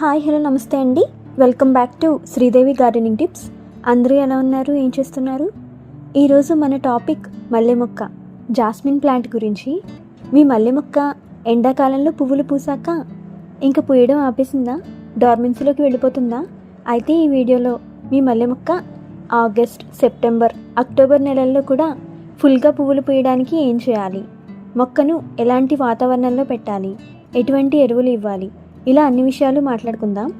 Hi hello నమస్తే అండి. Welcome back to Sridevi gardening tips అందరూ ఎలా ఉన్నారు? ఏం చేస్తున్నారు? ఈరోజు మన టాపిక్ మల్లె మొక్క జాస్మిన్ ప్లాంట్ గురించి. మీ మల్లె మొక్క ఎండాకాలంలో పువ్వులు పూసాక ఇంకా పూయడం ఆపేసిందా? డార్మెన్సీలోకి వెళ్ళిపోతుందా? అయితే ఈ వీడియోలో మీ మల్లె మొక్క ఆగస్ట్ సెప్టెంబర్ అక్టోబర్ నెలల్లో కూడా ఫుల్గా పువ్వులు పూయడానికి ఏం చేయాలి? మొక్కను ఎలాంటి వాతావరణంలో పెట్టాలి? ఎటువంటి ఎరువులు ఇవ్వాలి? ఇలా అన్ని విషయాలు మాట్లాడుకుందాం.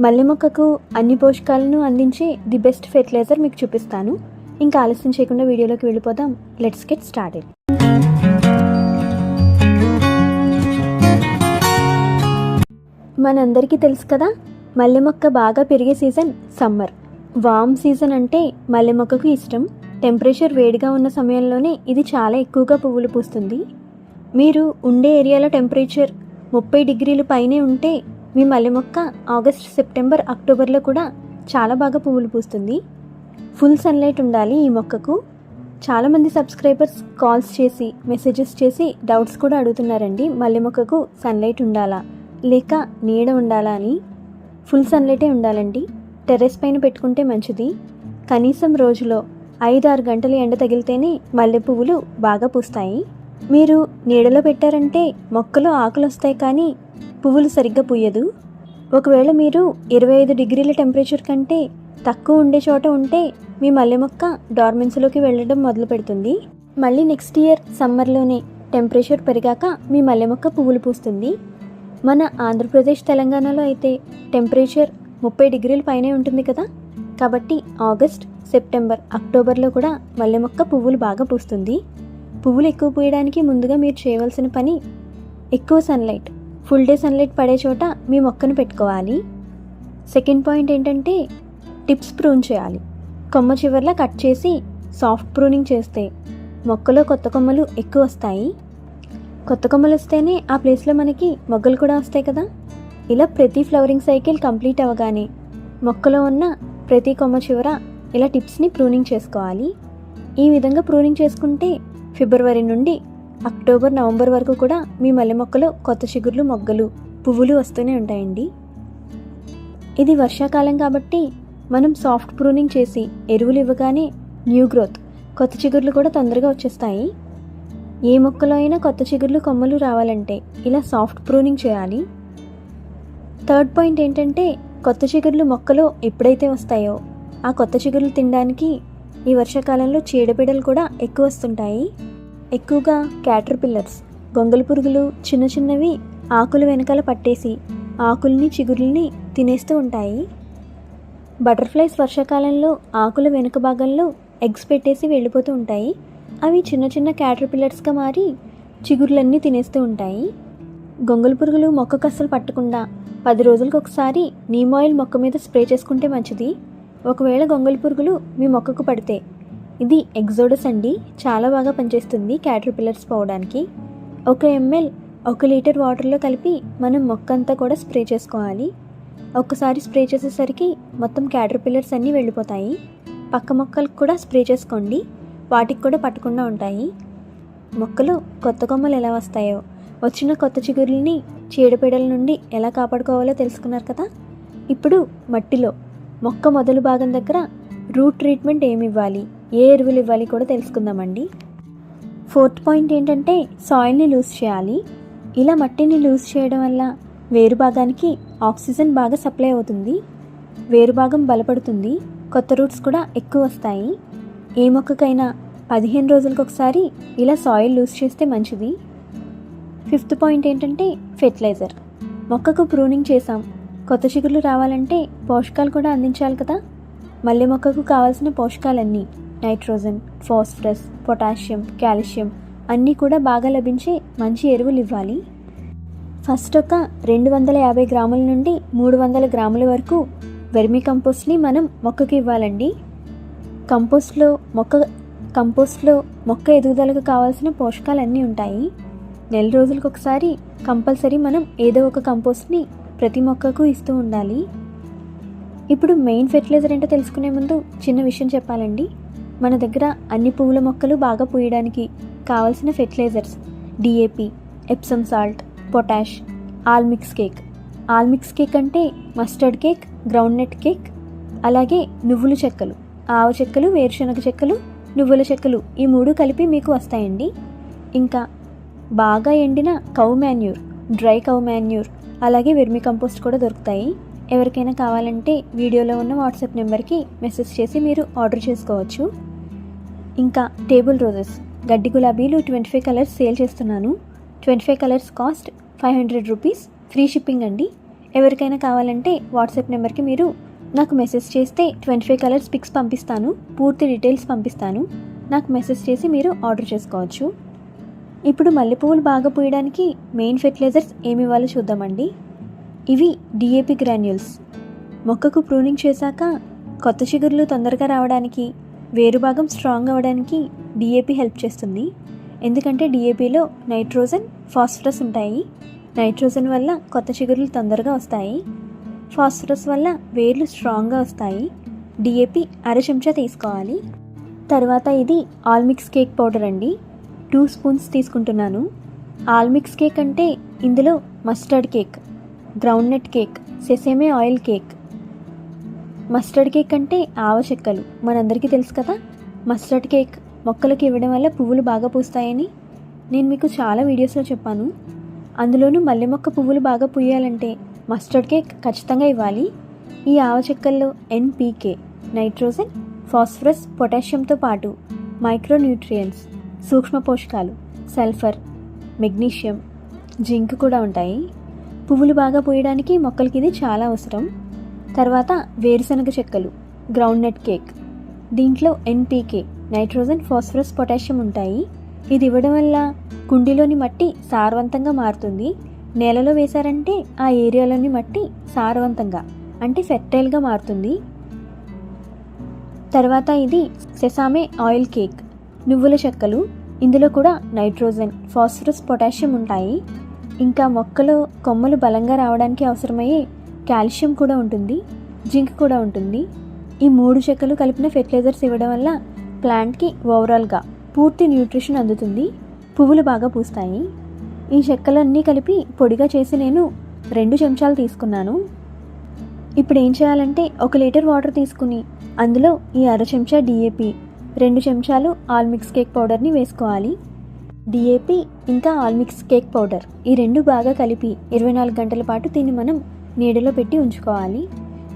మల్లె మొక్కకు అన్ని పోషకాలను అందించే ది బెస్ట్ ఫెర్టిలైజర్ మీకు చూపిస్తాను. ఇంకా ఆలస్యం చేయకుండా వీడియోలోకి వెళ్ళిపోదాం. Let's get started. మనందరికీ తెలుసు కదా మల్లె మొక్క బాగా పెరిగే సీజన్ సమ్మర్. వామ్ సీజన్ అంటే మల్లె మొక్కకు ఇష్టం. టెంపరేచర్ వేడిగా ఉన్న సమయంలోనే ఇది చాలా ఎక్కువగా పువ్వులు పూస్తుంది. మీరు ఉండే ఏరియాలో టెంపరేచర్ ముప్పై డిగ్రీలు పైనే ఉంటే మీ మల్లె మొక్క ఆగస్ట్ సెప్టెంబర్ అక్టోబర్లో కూడా చాలా బాగా పువ్వులు పూస్తుంది. ఫుల్ సన్లైట్ ఉండాలి ఈ మొక్కకు. చాలామంది సబ్స్క్రైబర్స్ కాల్స్ చేసి మెసేజెస్ చేసి డౌట్స్ కూడా అడుగుతున్నారండి మల్లె మొక్కకు సన్లైట్ ఉండాలా? లేక నీడ ఉండాలా అని? ఫుల్ సన్లైటే ఉండాలండి. టెర్రస్ పైన పెట్టుకుంటే మంచిది. కనీసం రోజులో ఐదు ఆరు గంటలు ఎండ తగిలితేనే మల్లె పువ్వులు బాగా పూస్తాయి. మీరు నీడలో పెట్టారంటే మొక్కలు ఆకులు వస్తాయి కానీ పువ్వులు సరిగ్గా పూయదు. ఒకవేళ మీరు ఇరవై ఐదు డిగ్రీల టెంపరేచర్ కంటే తక్కువ ఉండే చోట ఉంటే మీ మల్లె మొక్క డార్మెన్స్లోకి వెళ్ళడం మొదలు పెడుతుంది. మళ్ళీ నెక్స్ట్ ఇయర్ సమ్మర్లోనే టెంపరేచర్ పెరిగాక మీ మల్లె మొక్క పువ్వులు పూస్తుంది. మన ఆంధ్రప్రదేశ్ తెలంగాణలో అయితే టెంపరేచర్ ముప్పై డిగ్రీల పైనే ఉంటుంది కదా? కాబట్టి ఆగస్ట్ సెప్టెంబర్ అక్టోబర్లో కూడా మల్లె మొక్క పువ్వులు బాగా పూస్తుంది. పువ్వులు ఎక్కువ పూయడానికి ముందుగా మీరు చేయవలసిన పని ఎక్కువ సన్లైట్ ఫుల్ డే సన్లైట్ పడే చోట మీ మొక్కను పెట్టుకోవాలి. సెకండ్ పాయింట్ ఏంటంటే టిప్స్ ప్రూన్ చేయాలి. కొమ్మ చివర్లా కట్ చేసి సాఫ్ట్ ప్రూనింగ్ చేస్తే మొక్కలో కొత్త కొమ్మలు ఎక్కువ వస్తాయి. కొత్త కొమ్మలు వస్తేనే ఆ ప్లేస్లో మనకి మొగ్గలు కూడా వస్తాయి కదా. ఇలా ప్రతి ఫ్లవరింగ్ సైకిల్ కంప్లీట్ అవ్వగానే మొక్కలో ఉన్న ప్రతి కొమ్మ చివర ఇలా టిప్స్ని ప్రూనింగ్ చేసుకోవాలి. ఈ విధంగా ప్రూనింగ్ చేసుకుంటే ఫిబ్రవరి నుండి అక్టోబర్ నవంబర్ వరకు కూడా మీ మల్లె మొక్కలో కొత్త చిగుర్లు మొగ్గలు పువ్వులు వస్తూనే ఉంటాయండి. ఇది వర్షాకాలం కాబట్టి మనం సాఫ్ట్ ప్రూనింగ్ చేసి ఎరువులు ఇవ్వగానే న్యూ గ్రోత్ కొత్త చిగుర్లు కూడా తొందరగా వచ్చేస్తాయి. ఏ మొక్కలో అయినా కొత్త చిగుర్లు కొమ్మలు రావాలంటే ఇలా సాఫ్ట్ ప్రూనింగ్ చేయాలి. థర్డ్ పాయింట్ ఏంటంటే కొత్త చిగుర్లు మొక్కలో ఎప్పుడైతే వస్తాయో ఆ కొత్త చిగుర్లు తినడానికి ఈ వర్షాకాలంలో చీడపీడలు కూడా ఎక్కువ వస్తుంటాయి. ఎక్కువగా క్యాటర్ పిల్లర్స్ గొంగలి పురుగులు చిన్న చిన్నవి ఆకుల వెనకాల పట్టేసి ఆకుల్ని చిగురుల్ని తినేస్తూ ఉంటాయి. బటర్ఫ్లైస్ వర్షాకాలంలో ఆకుల వెనుక భాగంలో ఎగ్స్ పెట్టేసి వెళ్ళిపోతూ ఉంటాయి. అవి చిన్న చిన్న క్యాటర్ పిల్లర్స్గా మారి చిగురులన్నీ తినేస్తూ ఉంటాయి. గొంగలి పురుగులు మొక్కకు అస్సలు పట్టకుండా పది రోజులకు ఒకసారి నీమ్ ఆయిల్ మొక్క మీద స్ప్రే చేసుకుంటే మంచిది. ఒకవేళ గొంగళి పురుగులు మీ మొక్కకు పడితే. ఇది ఎగ్జోడస్ అండి. చాలా బాగా పనిచేస్తుంది క్యాటర్పిల్లర్స్ పోవడానికి. ఒక ఎంఎల్ ఒక లీటర్ వాటర్లో కలిపి మనం మొక్క అంతా కూడా స్ప్రే చేసుకోవాలి. ఒక్కసారి స్ప్రే చేసేసరికి మొత్తం క్యాటర్పిల్లర్స్ అన్నీ వెళ్ళిపోతాయి. పక్క మొక్కలకు కూడా స్ప్రే చేసుకోండి. వాటికి కూడా పట్టకుండా ఉంటాయి. మొక్కలు కొత్త కొమ్మలు ఎలా వస్తాయో వచ్చిన కొత్త చిగురుల్ని చీడపీడల నుండి ఎలా కాపాడుకోవాలో తెలుసుకున్నారు కదా? ఇప్పుడు మట్టిలో మొక్క మొదలు భాగం దగ్గర రూట్ ట్రీట్మెంట్ ఏమి ఇవ్వాలి? ఏ ఎరువులు ఇవ్వాలి కూడా తెలుసుకుందామండి. ఫోర్త్ పాయింట్ ఏంటంటే సాయిల్ని లూజ్ చేయాలి. ఇలా మట్టిని లూజ్ చేయడం వల్ల వేరు భాగానికి ఆక్సిజన్ బాగా సప్లై అవుతుంది. వేరు భాగం బలపడుతుంది. కొత్త రూట్స్ కూడా ఎక్కువ వస్తాయి. ఏ మొక్కకైనా పదిహేను రోజులకు ఒకసారి ఇలా సాయిల్ లూజ్ చేస్తే మంచిది. ఫిఫ్త్ పాయింట్ ఏంటంటే ఫెర్టిలైజర్. మొక్కకు ప్రూనింగ్ చేసాం. కొత్త చిగుర్లు రావాలంటే పోషకాలు కూడా అందించాలి కదా? మల్లె మొక్కకు కావాల్సిన పోషకాలన్నీ నైట్రోజన్ ఫాస్ఫరస్ పొటాషియం కాల్షియం అన్నీ కూడా బాగా లభించే మంచి ఎరువులు ఇవ్వాలి. ఫస్ట్ ఒక రెండు వందల యాభై గ్రాముల నుండి మూడు వందల గ్రాముల వరకు వెర్మి కంపోస్ట్ని మనం మొక్కకి ఇవ్వాలండి. కంపోస్ట్లో మొక్క కంపోస్ట్లో మొక్క ఎదుగుదలకు కావాల్సిన పోషకాలు అన్నీ ఉంటాయి. నెల రోజులకు ఒకసారి కంపల్సరీ మనం ఏదో ఒక కంపోస్ట్ని ప్రతి మొక్కకు ఇస్తూ ఉండాలి. ఇప్పుడు మెయిన్ ఫెర్టిలైజర్ ఏంటో తెలుసుకునే ముందు చిన్న విషయం చెప్పాలండి. మన దగ్గర అన్ని పువ్వుల మొక్కలు బాగా పూయడానికి కావలసిన fertilizers DAP Epsom salt potash all mix cake all mix cake అంటే మస్టర్డ్ కేక్ గ్రౌండ్నట్ కేక్ అలాగే నువ్వుల చెక్కలు ఆవ చెక్కలు వేరుశనగ చెక్కలు నువ్వుల చెక్కలు ఈ మూడు కలిపి మీకు వస్తాయండి. ఇంకా బాగా ఎండిన cow manure dry cow manure అలాగే వెర్మి కంపోస్ట్ కూడా దొరుకుతాయి. ఎవరికైనా కావాలంటే వీడియోలో ఉన్న వాట్సాప్ నెంబర్కి మెసేజ్ చేసి మీరు ఆర్డర్ చేసుకోవచ్చు. ఇంకా టేబుల్ రోజెస్. గడ్డి గులాబీలు ట్వంటీ ఫైవ్ కలర్స్ సేల్ చేస్తున్నాను. Twenty five colours cost five hundred rupees. Free shipping అండి. ఎవరికైనా కావాలంటే వాట్సాప్ నెంబర్కి మీరు నాకు మెసేజ్ చేస్తే ట్వంటీ ఫైవ్ కలర్స్ పిక్స్ పంపిస్తాను. పూర్తి డీటెయిల్స్ పంపిస్తాను. నాకు మెసేజ్ చేసి మీరు ఆర్డర్ చేసుకోవచ్చు. ఇప్పుడు మల్లెపువ్వులు బాగా పూయడానికి మెయిన్ ఫెర్టిలైజర్స్ ఏమి ఇవ్వాలో చూద్దామండి. ఇవి డిఏపి గ్రాన్యూల్స్ మొక్కకు ప్రూనింగ్ చేశాక కొత్త చిగుర్లు తొందరగా రావడానికి వేరు భాగం స్ట్రాంగ్ అవ్వడానికి డిఏపి హెల్ప్ చేస్తుంది. ఎందుకంటే డిఏపిలో నైట్రోజన్ ఫాస్ఫరస్ ఉంటాయి. నైట్రోజన్ వల్ల కొత్త చిగుర్లు తొందరగా వస్తాయి. ఫాస్ఫరస్ వల్ల వేర్లు స్ట్రాంగ్గా వస్తాయి. డిఏపి అర చెంచా తీసుకోవాలి. తర్వాత ఇది ఆల్మిక్స్ కేక్ పౌడర్ అండి. టూ స్పూన్స్ తీసుకుంటున్నాను. ఆల్మిక్స్ కేక్ అంటే ఇందులో mustard cake groundnut cake sesame oil cake. Mustard cake అంటే ఆవ చెక్కలు. మనందరికీ తెలుసు కదా మస్టర్డ్ కేక్ మొక్కలకు ఇవ్వడం వల్ల పువ్వులు బాగా పూస్తాయని నేను మీకు చాలా వీడియోస్లో చెప్పాను. అందులోనూ మల్లె మొక్క పువ్వులు బాగా పూయాలంటే మస్టర్డ్ కేక్ ఖచ్చితంగా ఇవ్వాలి. ఈ ఆవచెక్కల్లో ఎన్పీకే నైట్రోజన్ ఫాస్ఫరస్ పొటాషియంతో పాటు మైక్రోన్యూట్రియన్స్ సూక్ష్మ పోషకాలు సల్ఫర్ మెగ్నీషియం జింక్ కూడా ఉంటాయి. పువ్వులు బాగా పోయడానికి మొక్కలకి ఇది చాలా అవసరం. తర్వాత వేరుశనగ చెక్కలు గ్రౌండ్నట్ కేక్ దీంట్లో ఎన్పీకే నైట్రోజన్ ఫాస్ఫరస్ పొటాషియం ఉంటాయి. ఇది ఇవ్వడం వల్ల కుండీలోని మట్టి సారవంతంగా మారుతుంది. నేలలో వేశారంటే ఆ ఏరియాలోని మట్టి సారవంతంగా అంటే ఫెర్టైల్గా మారుతుంది. తర్వాత ఇది సెసామే ఆయిల్ కేక్ నువ్వుల చెక్కలు ఇందులో కూడా నైట్రోజన్ ఫాస్ఫరస్ పొటాషియం ఉంటాయి. ఇంకా మొక్కలు కొమ్మలు బలంగా రావడానికి అవసరమయ్యే కాల్షియం కూడా ఉంటుంది జింక్ కూడా ఉంటుంది. ఈ మూడు చెక్కలు కలిపిన ఫెర్టిలైజర్స్ ఇవ్వడం వల్ల ప్లాంట్కి ఓవరాల్గా పూర్తి న్యూట్రిషన్ అందుతుంది పువ్వులు బాగా పూస్తాయి. ఈ చెక్కలన్నీ కలిపి పొడిగా చేసి నేను రెండు చెంచాలు తీసుకున్నాను. ఇప్పుడు ఏం చేయాలంటే ఒక లీటర్ వాటర్ తీసుకుని అందులో ఈ అర చెంచా డిఏపి రెండు చెంచాలు ఆల్మిక్స్ కేక్ పౌడర్ని వేసుకోవాలి. డిఏపి ఇంకా ఆల్మిక్స్ కేక్ పౌడర్. ఈ రెండు బాగా కలిపి ఇరవై నాలుగు గంటల పాటు దీన్ని మనం నీడలో పెట్టి ఉంచుకోవాలి.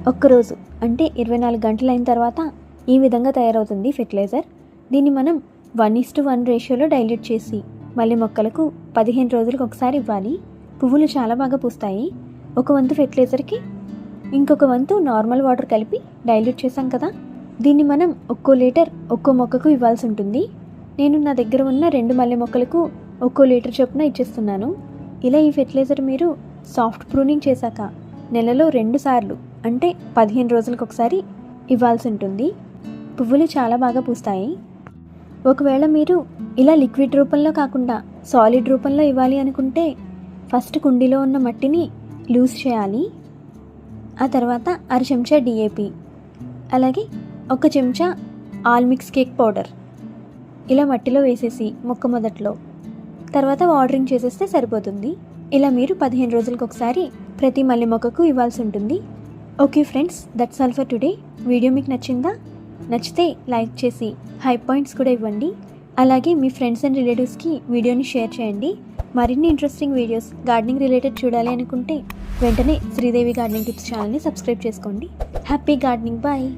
ఒక్కరోజు అంటే ఇరవై నాలుగు గంటలు అయిన తర్వాత ఈ విధంగా తయారవుతుంది ఫెర్టిలైజర్. దీన్ని మనం వన్ ఇస్ టు వన్ రేషియోలో డైల్యూట్ చేసి మళ్ళీ మొక్కలకు పదిహేను రోజులకు ఒకసారి ఇవ్వాలి. పువ్వులు చాలా బాగా పూస్తాయి. ఒక వంతు ఫెర్టిలైజర్కి ఇంకొక వంతు నార్మల్ వాటర్ కలిపి డైల్యూట్ చేసాం కదా. దీన్ని మనం ఒక్కో లీటర్ ఒక్కో మొక్కకు ఇవ్వాల్సి ఉంటుంది. నేను నా దగ్గర ఉన్న రెండు మల్లె మొక్కలకు ఒక్కో లీటర్ చొప్పున ఇచ్చేస్తున్నాను. ఇలా ఈ ఫెర్టిలైజర్ మీరు సాఫ్ట్ ప్రూనింగ్ చేశాక నెలలో రెండు సార్లు అంటే పదిహేను రోజులకు ఒకసారి ఇవ్వాల్సి ఉంటుంది. పువ్వులు చాలా బాగా పూస్తాయి. ఒకవేళ మీరు ఇలా లిక్విడ్ రూపంలో కాకుండా సాలిడ్ రూపంలో ఇవ్వాలి అనుకుంటే ఫస్ట్ కుండీలో ఉన్న మట్టిని లూజ్ చేయాలి. ఆ తర్వాత అర చెంచా డిఏపి అలాగే ఒక చెంచా ఆల్మిక్స్ కేక్ పౌడర్. ఇలా మట్టిలో వేసేసి మొక్క మొదట్లో. తర్వాత వాటరింగ్ చేసేస్తే సరిపోతుంది. ఇలా మీరు పదిహేను రోజులకు ఒకసారి ప్రతి మల్లె మొక్కకు ఇవ్వాల్సి ఉంటుంది. Okay friends that's all for today video మీకు నచ్చిందా? నచ్చితే లైక్ చేసి హై పాయింట్స్ కూడా ఇవ్వండి. అలాగే మీ ఫ్రెండ్స్ అండ్ రిలేటివ్స్కి వీడియోని షేర్ చేయండి. మరిన్ని ఇంట్రెస్టింగ్ వీడియోస్ గార్డెనింగ్ రిలేటెడ్ చూడాలి అనుకుంటే వెంటనే శ్రీదేవి గార్డెనింగ్ టిప్స్ ఛానల్ని సబ్స్క్రైబ్ చేసుకోండి. Happy gardening bye